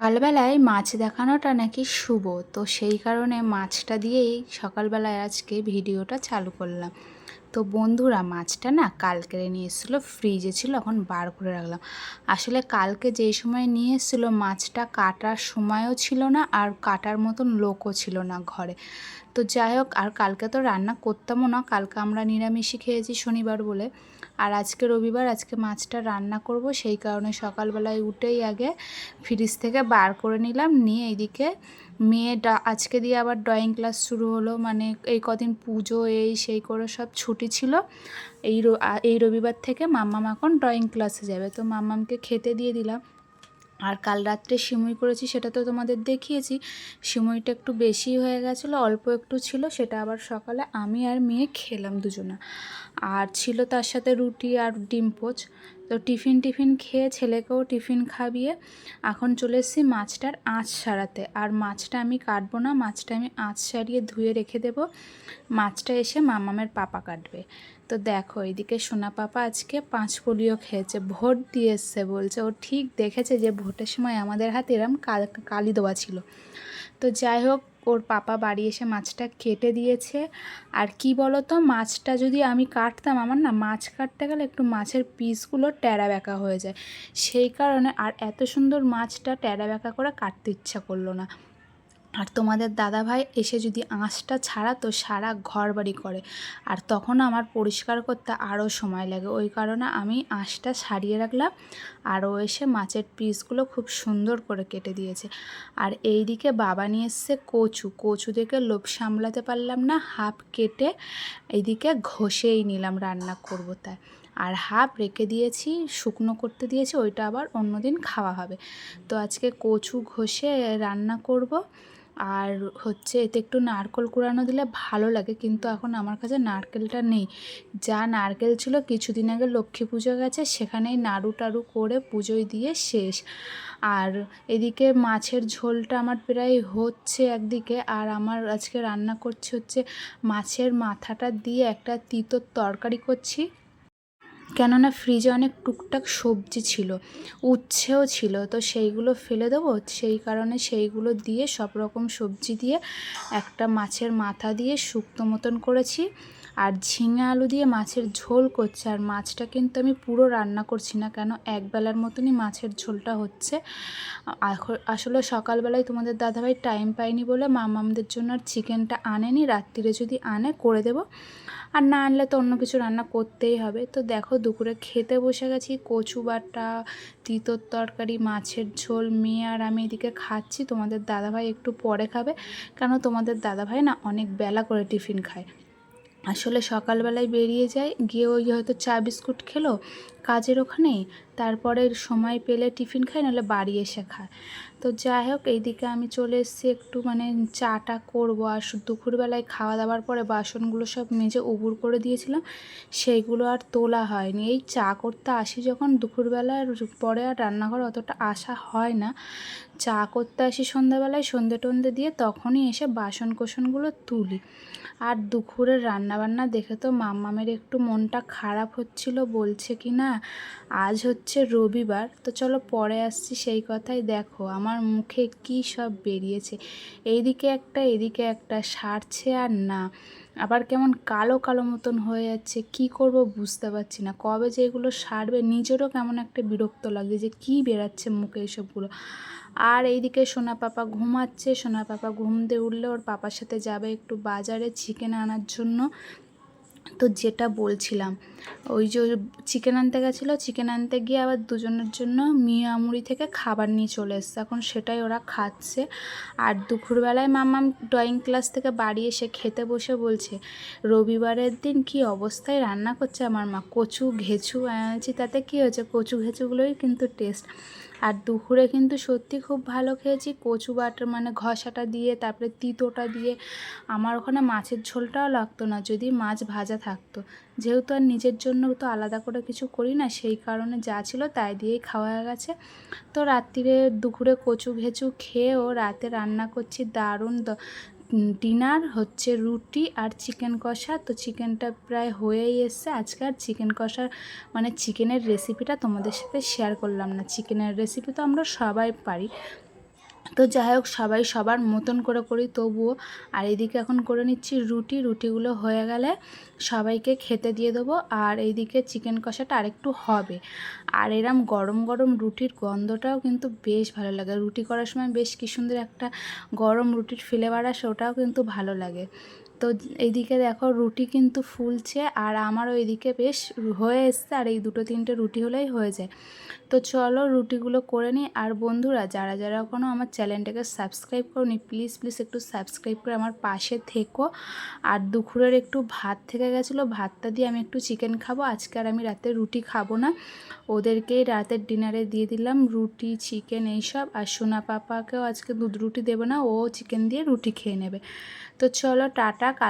সকালবেলায় মাছ দেখানোটা নাকি শুভ। তো সেই কারণে মাছটা দিয়েই সকালবেলায় আজকে ভিডিওটা চালু করলাম। তো বন্ধুরা, মাছটা না কালকে নিয়ে এসেছিল, ফ্রিজে ছিল, এখন বার করে রাখলাম। আসলে কালকে যেই সময় নিয়ে এসেছিল, মাছটা কাটার সময়ও ছিল না আর কাটার মতন লোকও ছিল না ঘরে। তো যাই হোক, আর কালকে তো রান্না করতামও না। কালকে আমরা নিরামিষই খেয়েছি শনিবার বলে। আর আজকে রবিবার, আজকে মাছটা রান্না করব। সেই কারণে সকালবেলায় উঠেই আগে ফ্রিজ থেকে বার করে নিলাম। নিয়ে এইদিকে মেয়ে আজকে দিয়ে আবার ড্রয়িং ক্লাস শুরু হলো। মানে এই কদিন পুজো, এই সেই করে সব ছুটি ছিল। এই এই রবিবার থেকে মাম্মাম এখন ড্রয়িং ক্লাসে যাবে। তো মাম্মামকে খেতে দিয়ে দিলাম। আর কাল রাত্রে সিমুই করেছি, সেটা তো তোমাদের দেখিয়েছি। সিমুইটা একটু বেশি হয়ে গেছিল, অল্প একটু ছিল, সেটা আবার সকালে আমি আর মেয়ে খেলাম দুজনা। আর ছিল তার সাথে রুটি আর ডিম পোচ। তো টিফিন টিফিন খেয়ে ছেলেকেও টিফিন খাবিয়ে এখন চলে এসেছি মাছটার আঁচ সারাতে আর মাছটা আমি কাটবো না, মাছটা আমি আঁচ সারিয়ে ধুয়ে রেখে দেব। মাছটা এসে মামামের পাপা কাটবে। তো দেখো এইদিকে সোনা পাপা আজকে পাঁচ পোলিও খেয়েছে, ভোট দিয়ে এসছে বলছে। ও ঠিক দেখেছে যে ভোটের সময় আমাদের হাতে এরম কালি দেওয়া ছিল। তো যাই হোক ওর পাপা বাড়ি এসে মাছটা কেটে দিয়েছে। আর কি বলো তো মাছটা যদি আমি কাটতাম, আমার না মাছ কাটতে গেলে একটু মাছের পিসগুলো ট্যাড়া ব্যাকা হয়ে যায়। সেই কারণে আর এত সুন্দর মাছটা ট্যাড়া ব্যাকা করে কাটতে ইচ্ছা করল না। আর তোমাদের দাদাভাই এসে যদি আঁশটা ছাড়াতো সারা ঘর বাড়ি করে। আর তখন আমার পরিষ্কার করতে আরও সময় লাগে। ওই কারণে আমি আঁশটা সারিয়ে রাখলাম আর ও এসে মাছের পিসগুলো খুব সুন্দর করে কেটে দিয়েছে। আর এই দিকে বাবা নিয়ে এসছে কচু। কচু দেখে লোভ সামলাতে পারলাম না, হাফ কেটে এইদিকে ঘষেই নিলাম রান্না করব তাই। আর হাফ রেখে দিয়েছি, শুকনো করতে দিয়েছি, ওইটা আবার অন্যদিন খাওয়া হবে। তো আজকে কচু ঘষে রান্না করব। আর হচ্ছে এতে একটু নারকেল কুড়ানো দিলে ভালো লাগে, কিন্তু এখন আমার কাছে নারকেলটা নেই। যা নারকেল ছিল কিছুদিন আগে লক্ষ্মী পুজো গেছে, সেখানেই নাড়ু টাড়ু করে পুজোয় দিয়ে শেষ। আর এদিকে মাছের ঝোলটা আমার প্রায় হচ্ছে একদিকে, আর আমার আজকে রান্না করছি হচ্ছে মাছের মাথাটা দিয়ে একটা তিতোর তরকারি করছি। কেননা ফ্রিজে অনেক টুকটাক সবজি ছিল, উচ্ছেও ছিল, তো সেইগুলো ফেলে দেবো, সেই কারণে সেইগুলো দিয়ে সব রকম সবজি দিয়ে একটা মাছের মাথা দিয়ে শুক্তো মতন করেছি, আর ঝিঙে আলু দিয়ে মাছের ঝোল করছে, আর মাছটা কিন্তু আমি পুরো রান্না করছি না, কেন একবেলার মতনই মাছের ঝোলটা হচ্ছে। আসলে সকালবেলায় তোমাদের দাদাভাই টাইম পায়নি বলে মামামদের জন্য আর চিকেনটা আনেনি রাত্রিরে যদি আনে করে দেব, আর না আনলে তো অন্য কিছু রান্না করতেই হবে, তো দেখো দুপুরে খেতে বসে গেছি, কচু বাটা, তিতর তরকারি, মাছের ঝোল, মেয়ে আর আমি এদিকে খাচ্ছি, তোমাদের দাদাভাই একটু পরে খাবে, কেন তোমাদের দাদাভাই না অনেক বেলা করে টিফিন খায়। আসলে সকালবেলায় বেরিয়ে যায় গিয়ে ওই হয়তো চা বিস্কুট খেলো, কাজের ওখানে তারপরে সময় পেলে টিফিন খায়, নাহলে বাড়ি এসে খায়। তো যাই হোক, এইদিকে আমি চলে এসেছি একটু মানে চাটা করব। আর দুপুরবেলায় খাওয়া দাওয়ার পরে বাসনগুলো সব মেজে উবুর করে দিয়েছিলাম, সেইগুলো আর তোলা হয়নি। এই চা করতে আসি যখন দুপুরবেলার পরে আর রান্নাঘর অতটা আসা হয় না। চা করতে আসি সন্ধ্যাবেলায় সন্ধে টন্ধে দিয়ে তখনই এসে বাসন কোসনগুলো তুলি। আর দুপুরের রান্নাবান্না দেখে তো মাম্মামের একটু মনটা খারাপ হচ্ছিল, বলছে কি না, আজ হচ্ছে রবিবার। তো চলো পরে আসছি, সেই কথাই দেখো। আমার মুখে কি সব বেরিয়েছে? এইদিকে একটা, এদিকে একটা, সারছে আর না। আবার কেমন কালো কালো মতন হয়ে যাচ্ছে, কি করব বুঝতে পারছি না। কবে যে এগুলো সারবে, নিজেরও কেমন একটা বিরক্ত লাগছে যে কি বেরাচ্ছে মুখে এইসবগুলো আর এইদিকে সোনা পাপা ঘুমাচ্ছে, সোনা পাপা ঘুম দিয়ে উঠলে, ওর পাপার সাথে যাবে একটু বাজারে চিকেন আনার জন্য। তো যেটা বলছিলাম, ওই যে চিকেন আনতে গেছিল চিকেন আনতে গিয়ে আবার দুজনের জন্য মিয়ামুড়ি থেকে খাবার নিয়ে চলে এসছে। এখন সেটাই ওরা খাচ্ছে। আর দুপুরবেলায় মামাম ড্রয়িং ক্লাস থেকে বাড়ি এসে খেতে বসে বলছে, রবিবারের দিন কি অবস্থায় রান্না করছে আমার মা? কচু ঘেঁচু আনছি, তাতে কী হয়েছে? কচু ঘেঁচুগুলোই কিন্তু টেস্ট আর দুপুরে কিন্তু সত্যি খুব ভালো খেয়েছি। কচু বাটার মানে ঘষাটা দিয়ে, তারপরে তিতোটা দিয়ে। আমার ওখানে মাছের ঝোলটাও লাগতো না যদি মাছ ভাজা থাকতো। যেহেতু আর নিজের জন্য তো আলাদা করে কিছু করি না, সেই কারণে যা ছিল তাই দিয়েই খাওয়া গেছে। তো রাত্রিরে দুপুরে কচু ঘেঁচু খেয়েও রাতে রান্না করছি দারুণ ডিনার হচ্ছে রুটি আর চিকেন কষা। তো চিকেনটা প্রায় হয়েই এসছে। আজকে আর চিকেন কষার মানে চিকেনের রেসিপিটা তোমাদের সাথে শেয়ার করলাম না। চিকেনের রেসিপি তো আমরা সবাই পারি। তো যাই হোক, সবাই সবার মতন করে করি তবুও। আর এদিকে এখন করে নিচ্ছি রুটি। রুটিগুলো হয়ে গেলে সবাইকে খেতে দিয়ে দেবো। আর এইদিকে চিকেন কষাটা আরেকটু হবে। আর এরম গরম গরম রুটির গন্ধটাও কিন্তু বেশ ভালো লাগে। রুটি করার সময় বেশ কী সুন্দর একটা গরম রুটির ফ্লেভার আসে, ওটাও কিন্তু ভালো লাগে। তো এইদিকে দেখো রুটি কিন্তু ফুলছে আর আমারও এইদিকে বেশ হয়ে এসছে আর এই দুটো তিনটে রুটি হলেই হয়ে যায়। তো চলো রুটিগুলো করে নিই আর বন্ধুরা, যারা যারা এখনও আমার চ্যানেলটাকে সাবস্ক্রাইব করনি প্লিজ প্লিজ একটু সাবস্ক্রাইব করে আমার পাশে থেকো। আর দুপুরের একটু ভাত থেকে গেছিল, ভাতটা দিয়ে আমি একটু চিকেন খাব। আজকে আর আমি রাতে রুটি খাব না। ওদেরকেই রাতের ডিনারে দিয়ে দিলাম রুটি চিকেন এইসব। আর সোনা পাপাকেও আজকে দুধ রুটি দেবো না, ও চিকেন দিয়ে রুটি খেয়ে নেবে। তো চলো টাটা কাল